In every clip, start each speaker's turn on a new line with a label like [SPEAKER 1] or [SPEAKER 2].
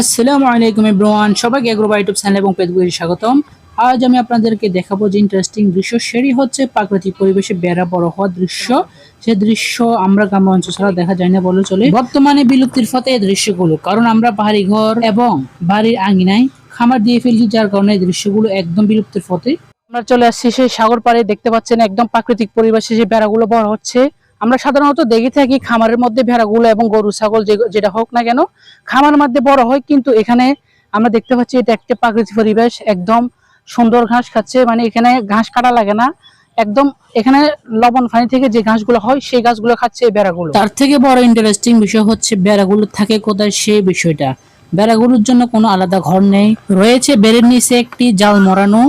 [SPEAKER 1] আসসালামু আলাইকুম এভরিওয়ান, সবাইকে এগ্রোবা ইউটিউব চ্যানেল এবং ফেসবুকে স্বাগতম। আজ আমি আপনাদেরকে দেখাবো যে ইন্টারেস্টিং দৃশ্য, সেটি হচ্ছে প্রাকৃতিক পরিবেশে বেড়া বড় হওয়ার দৃশ্য। সে দৃশ্য আমরা গ্রাম অঞ্চল ছাড়া দেখা যায় না বলে চলে। বর্তমানে বিলুপ্তির পথে এই দৃশ্যগুলো, কারণ আমরা বাড়ি ঘর এবং বাড়ির আঙ্গিনায় খামার দিয়ে ফেলছি, যার কারণে এই দৃশ্যগুলো একদম বিলুপ্তির পথে। আমরা চলে আসছি সেই সাগর পাড়ে, দেখতে পাচ্ছেন একদম প্রাকৃতিক পরিবেশে যে বেড়াগুলো বড় হচ্ছে। আমরা সাধারণত দেখে থাকি খামারের মধ্যে ভেড়াগুলো এবং গরু, ছাগল যেটা হোক না কেন খামার মধ্যে বড় হয়, কিন্তু এখানে আমরা দেখতে পাচ্ছি এটা একটা প্রাকৃতিক পরিবেশ, একদম সুন্দর ঘাস খাচ্ছে মানে এখানে ঘাস কাটা লাগে না। একদম এখানে লবণ পানি থেকে যে ঘাসগুলো হয়, সেই ঘাসগুলো খাচ্ছে এই বেড়াগুলো তার থেকে বড় ইন্টারেস্টিং বিষয় হচ্ছে বেড়াগুলো থাকে কোথায়, সেই বিষয়টা। বেড়াগুলোর জন্য কোনো আলাদা ঘর নেই। রয়েছে বেড়ের নিচে একটি জাল মরানো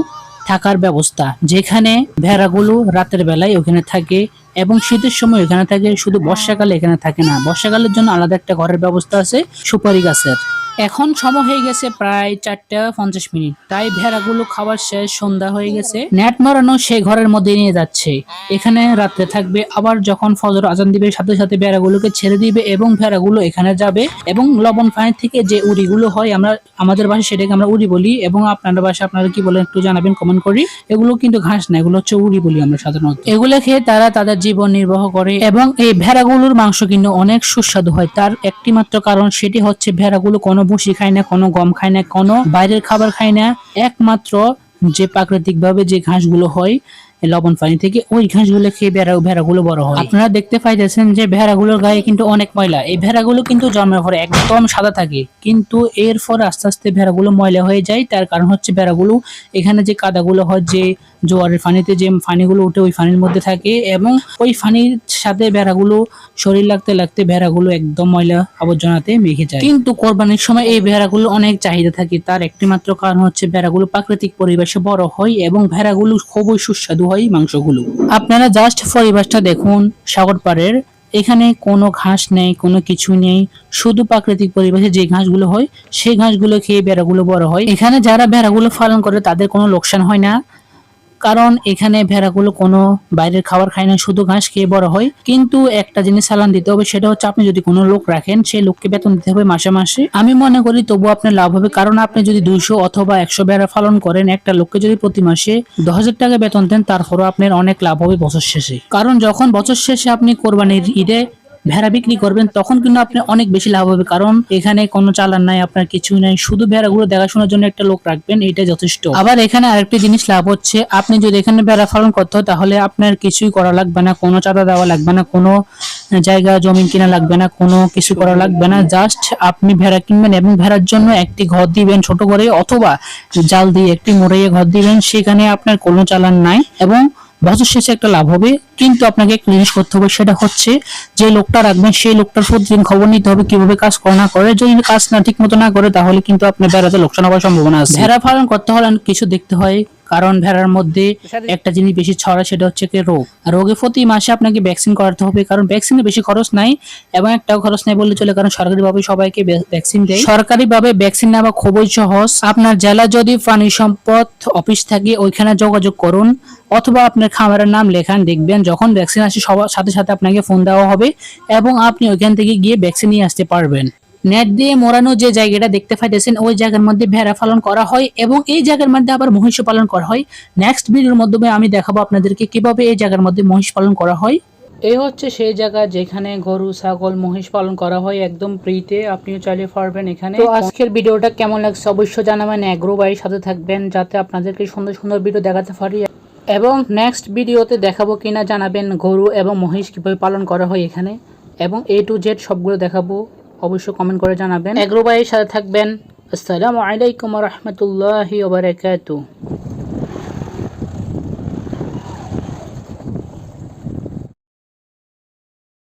[SPEAKER 1] থাকার ব্যবস্থা, যেখানে ভেড়াগুলো রাতের বেলায় ওখানে থাকে এবং শীতের সময় এখানে থাকে, শুধু বর্ষাকালে এখানে থাকে না। বর্ষাকালের জন্য আলাদা একটা ঘরের ব্যবস্থা আছে, সুপারি গাছের। এখন সময় হয়ে গেছে প্রায় চারটা পঞ্চাশ মিনিট। তাই ভেড়াগুলো খাবার শেষ, সন্ধ্যা হয়ে গেছে। নেট মারানো সে ঘরের মধ্যে নিয়ে যাচ্ছে। এখানে রাত্রে থাকবে। আবার যখন ফজর আজান দিবে, সাথে সাথে ভেড়াগুলোকে ছেড়ে দিবে এবং ভেড়াগুলো এখানে যাবে এবং লবণ পানি থেকে যে উড়িগুলো হয়, আমরা আমাদের বাসায় সেটাকে আমরা উড়ি বলি এবং আপনাদের বাসায় আপনারা কি বলেন একটু জানাবেন কমেন্ট করি। এগুলো কিন্তু ঘাস না, এগুলো হচ্ছে উড়ি বলি আমরা সাধারণত। এগুলো খেয়ে তারা তাদের জীবন নির্বাহ করে এবং এই ভেড়াগুলোর মাংস কিন্তু অনেক সুস্বাদু হয়। তার একটি মাত্র কারণ সেটি হচ্ছে ভেড়াগুলো কোনো ভুসি খাই না, কোনো গম খাই না, কোনো বাইরের খাবার খাই না। একমাত্র যে প্রাকৃতিক ভাবে যে ঘাসগুলো হয় লবণ পানি থেকে ওই ঘাসগুলো খেয়ে ভেড়া ভেড়াগুলো বড় হয়। আপনারা দেখতে পাইতেছেন যে ভেড়াগুলোর গায়ে কিন্তু অনেক ময়লা। এই ভেড়াগুলো কিন্তু জন্মের পরে একদম সাদা থাকে। কিন্তু এর পরে আস্তে আস্তে ভেড়াগুলো ময়লা হয়ে যায়। তার কারণ হচ্ছে ভেড়াগুলো এখানে যে কাদাগুলো হয়, যে জোয়ারের পানিতে যে পানিগুলো উঠে ওই পানির মধ্যে থাকে এবং ওই পানির সাথে ভেড়াগুলো শরীর লাগতে লাগতে ভেড়াগুলো একদম ময়লা আবর্জনাতে মেখে যায়। কিন্তু কোরবানির সময় এই ভেড়াগুলো অনেক চাহিদা থাকে। তার একটি মাত্র কারণ হচ্ছে ভেড়াগুলো প্রাকৃতিক পরিবেশে বড় হয় এবং ভেড়াগুলো খুবই সুস্বাদু হয় মাংসগুলো। আপনারা জাস্ট পরিবেশটা দেখুন সাগর পাড়ের এখানে কোনো ঘাস নেই, কোনো কিছু নেই। শুধু প্রাকৃতিক পরিবেশে যে ঘাসগুলো হয়, সেই ঘাসগুলো খেয়ে বেড়াগুলো বড় হয়। এখানে যারা বেড়াগুলো পালন করে, তাদের কোনো লোকসান হয় না। কারণ এখানে ভেড়াগুলো কোনো বাইরের খাবার খায় না, শুধু ঘাস খেয়ে বড় হয়। কিন্তু একটা জিনিস চালান দিতে হবে, সেটা হচ্ছে আপনি যদি কোনো লোক রাখেন, সেই লোককে বেতন দিতে হবে মাসে মাসে। আমি মনে করি তবু আপনার লাভ হবে, কারণ আপনি যদি দুইশো অথবা একশো ভেড়া পালন করেন, একটা লোককে যদি প্রতি মাসে দশ হাজার টাকা বেতন দেন, তারপরও আপনার অনেক লাভ হবে বছর শেষে। কারণ যখন বছর শেষে আপনি কোরবানির ঈদে ভেড়া বিক্রি করবেন, তখন কিন্তু আপনি অনেক বেশি লাভ হবে। কারণ এখানে কোনো চালান নাই, আপনার কিছুই নাই। শুধু ভেড়াগুলো দেখাশোনার জন্য একটা লোক রাখবেন এটা যথেষ্ট। আবার এখানে আরেকটি জিনিস লাভ হচ্ছে, আপনি যদি এখানে ভেড়া পালন করতে হয়, তাহলে আপনার কিছুই করা লাগবে না। কোনো চাঁদা দেওয়া লাগবে না, কোনো জায়গা, জমি কিনা লাগবে না, কোনো কিছু করা লাগবে না। জাস্ট আপনি ভেড়া কিনবেন এবং ভেড়ার জন্য একটি ঘর দিবেন ছোট করে, অথবা জাল দিয়ে একটি মোড়াইয়ে ঘর দিবেন। সেখানে আপনার কোনো চালান নাই এবং বছর শেষে একটা লাভ হবে। কিন্তু আপনাকে একটা জিনিস করতে হবে, সেটা হচ্ছে যে লোকটা রাখবেন, সেই লোকটার প্রতিদিন খবর নিতে হবে, কীভাবে কাজ করে না করে। যদি কাজ না ঠিক মতো না করে, তাহলে কিন্তু আপনি বেড়াতে লোকসান হওয়ার সম্ভাবনা আছে। ভেড়া পালন করতে হলে কিছু দেখতে হয়। কারণ ভেড়ার মধ্যে একটা জিনিস বেশি ছড়া সেটা হচ্ছে কি রোগ। আর রোগে প্রতি মাসে আপনাকে ভ্যাকসিন করাতে হবে কারণ ভ্যাকসিনে বেশি খরচ নাই এবং একটাও খরচ নাই বললে চলে কারণ সরকারিভাবে সবাইকে ভ্যাকসিন দেয়। সরকারিভাবে ভ্যাকসিন নেওয়া খুবই সহজ। আপনার জেলা যদি প্রাণী সম্পদ অফিস থাকে ওইখানে যোগাযোগ করুন অথবা আপনার খামারের নাম লেখান দেখবেন যখন ভ্যাকসিন আসে সবার সাথে সাথে আপনাকে ফোন দেওয়া হবে এবং আপনি ওইখান থেকে গিয়ে ভ্যাকসিন নিয়ে আসতে পারবেন। নেট দিয়ে মোড়ানো যে জায়গাটা দেখতে পাইতেছেন ওই জায়গার মধ্যে ভেড়া পালন করা হয় এবং এই জায়গার মধ্যে আবার মহিষ পালন করা হয়। নেক্সট ভিডিওর মাধ্যমে আমি দেখাবো আপনাদেরকে কীভাবে এই জায়গার মধ্যে মহিষ পালন করা হয়। এই হচ্ছে সেই জায়গা যেখানে গরু ছাগল মহিষ পালন করা হয় একদম ফ্রিতে। আপনিও চাইলে পারবেন এখানে। তো আজকের ভিডিওটা কেমন লাগছে অবশ্যই জানাবেন। অ্যাগ্রো বাড়ির সাথে থাকবেন যাতে আপনাদেরকে সুন্দর সুন্দর ভিডিও দেখাতে পারি। এবং নেক্সট ভিডিওতে দেখাবো কিনা জানাবেন গরু এবং মহিষ কীভাবে পালন করা হয় এখানে। এবং এ টু জেড সবগুলো দেখাবো। অবশ্যই কমেন্ট করে জানাবেন। এগ্রোবাইয়ের সাথে থাকবেন। আসসালামু আলাইকুম রহমতুল্লাহি ওবরাকাতুহ